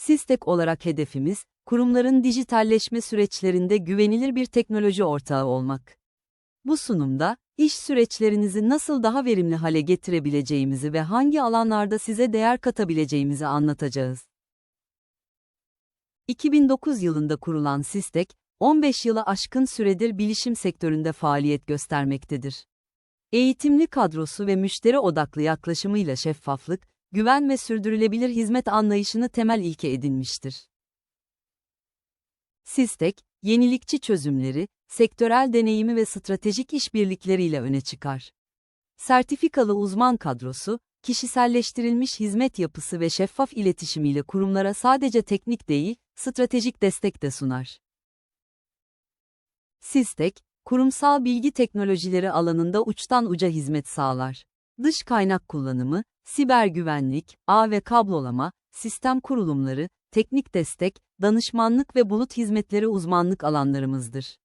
Sistek olarak hedefimiz, kurumların dijitalleşme süreçlerinde güvenilir bir teknoloji ortağı olmak. Bu sunumda, iş süreçlerinizi nasıl daha verimli hale getirebileceğimizi ve hangi alanlarda size değer katabileceğimizi anlatacağız. 2009 yılında kurulan Sistek, 15 yılı aşkın süredir bilişim sektöründe faaliyet göstermektedir. Eğitimli kadrosu ve müşteri odaklı yaklaşımıyla şeffaflık, güven ve sürdürülebilir hizmet anlayışını temel ilke edinmiştir. Sistek, yenilikçi çözümleri, sektörel deneyimi ve stratejik işbirlikleriyle öne çıkar. Sertifikalı uzman kadrosu, kişiselleştirilmiş hizmet yapısı ve şeffaf iletişimiyle kurumlara sadece teknik değil, stratejik destek de sunar. Sistek, kurumsal bilgi teknolojileri alanında uçtan uca hizmet sağlar. Dış kaynak kullanımı, siber güvenlik, ağ ve kablolama, sistem kurulumları, teknik destek, danışmanlık ve bulut hizmetleri uzmanlık alanlarımızdır.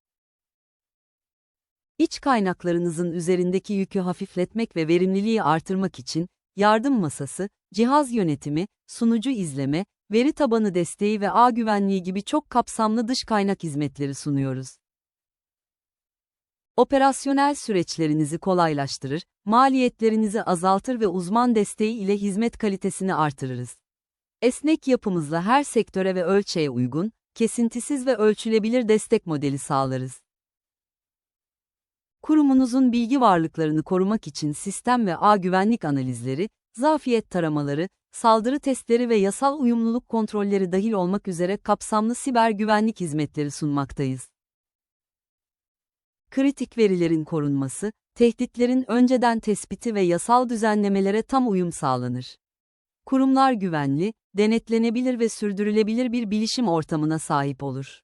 İç kaynaklarınızın üzerindeki yükü hafifletmek ve verimliliği artırmak için, yardım masası, cihaz yönetimi, sunucu izleme, veri tabanı desteği ve ağ güvenliği gibi çok kapsamlı dış kaynak hizmetleri sunuyoruz. Operasyonel süreçlerinizi kolaylaştırır, maliyetlerinizi azaltır ve uzman desteği ile hizmet kalitesini artırırız. Esnek yapımızla her sektöre ve ölçeğe uygun, kesintisiz ve ölçülebilir destek modeli sağlarız. Kurumunuzun bilgi varlıklarını korumak için sistem ve ağ güvenlik analizleri, zafiyet taramaları, saldırı testleri ve yasal uyumluluk kontrolleri dahil olmak üzere kapsamlı siber güvenlik hizmetleri sunmaktayız. Kritik verilerin korunması, tehditlerin önceden tespiti ve yasal düzenlemelere tam uyum sağlanır. Kurumlar güvenli, denetlenebilir ve sürdürülebilir bir bilişim ortamına sahip olur.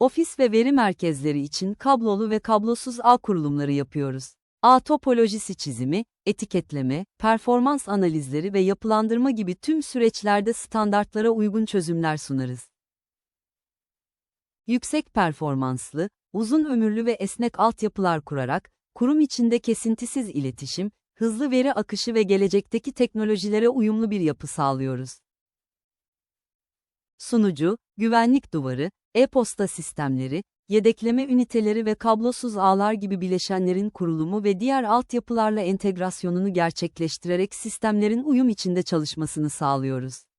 Ofis ve veri merkezleri için kablolu ve kablosuz ağ kurulumları yapıyoruz. Ağ topolojisi çizimi, etiketleme, performans analizleri ve yapılandırma gibi tüm süreçlerde standartlara uygun çözümler sunarız. Yüksek performanslı, uzun ömürlü ve esnek altyapılar kurarak, kurum içinde kesintisiz iletişim, hızlı veri akışı ve gelecekteki teknolojilere uyumlu bir yapı sağlıyoruz. Sunucu, güvenlik duvarı, e-posta sistemleri, yedekleme üniteleri ve kablosuz ağlar gibi bileşenlerin kurulumu ve diğer altyapılarla entegrasyonunu gerçekleştirerek sistemlerin uyum içinde çalışmasını sağlıyoruz.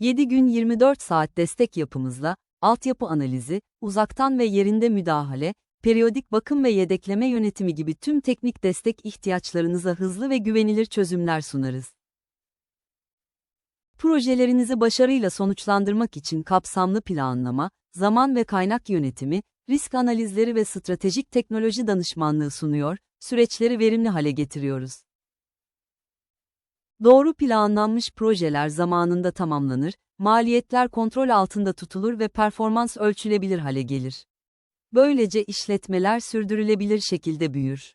7 gün 24 saat destek yapımızla, altyapı analizi, uzaktan ve yerinde müdahale, periyodik bakım ve yedekleme yönetimi gibi tüm teknik destek ihtiyaçlarınıza hızlı ve güvenilir çözümler sunarız. Projelerinizi başarıyla sonuçlandırmak için kapsamlı planlama, zaman ve kaynak yönetimi, risk analizleri ve stratejik teknoloji danışmanlığı sunuyor, süreçleri verimli hale getiriyoruz. Doğru planlanmış projeler zamanında tamamlanır, maliyetler kontrol altında tutulur ve performans ölçülebilir hale gelir. Böylece işletmeler sürdürülebilir şekilde büyür.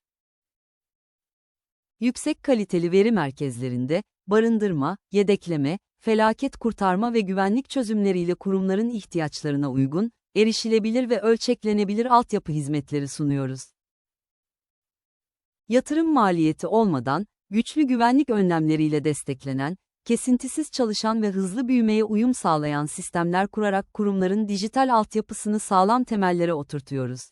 Yüksek kaliteli veri merkezlerinde, barındırma, yedekleme, felaket kurtarma ve güvenlik çözümleriyle kurumların ihtiyaçlarına uygun, erişilebilir ve ölçeklenebilir altyapı hizmetleri sunuyoruz. Yatırım maliyeti olmadan, güçlü güvenlik önlemleriyle desteklenen, kesintisiz çalışan ve hızlı büyümeye uyum sağlayan sistemler kurarak kurumların dijital altyapısını sağlam temellere oturtuyoruz.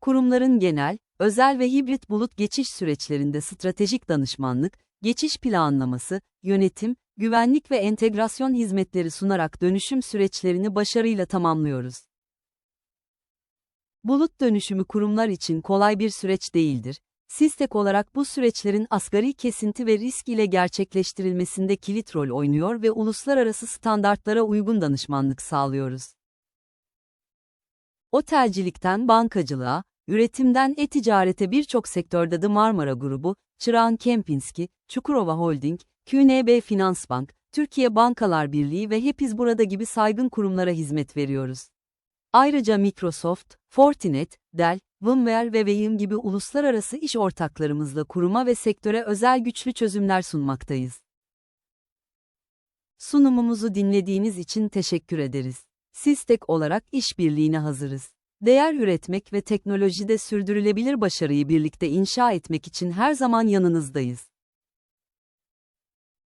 Kurumların genel, özel ve hibrit bulut geçiş süreçlerinde stratejik danışmanlık, geçiş planlaması, yönetim, güvenlik ve entegrasyon hizmetleri sunarak dönüşüm süreçlerini başarıyla tamamlıyoruz. Bulut dönüşümü kurumlar için kolay bir süreç değildir. Sistek olarak bu süreçlerin asgari kesinti ve risk ile gerçekleştirilmesinde kilit rol oynuyor ve uluslararası standartlara uygun danışmanlık sağlıyoruz. Otelcilikten bankacılığa, üretimden e-ticarete birçok sektörde The Marmara Grubu, Çırağan Kempinski, Çukurova Holding, QNB Finansbank, Türkiye Bankalar Birliği ve Hepiz Burada gibi saygın kurumlara hizmet veriyoruz. Ayrıca Microsoft, Fortinet, Dell, VMware ve Veeam gibi uluslararası iş ortaklarımızla kuruma ve sektöre özel güçlü çözümler sunmaktayız. Sunumumuzu dinlediğiniz için teşekkür ederiz. Sistek olarak işbirliğine hazırız. Değer üretmek ve teknolojide sürdürülebilir başarıyı birlikte inşa etmek için her zaman yanınızdayız.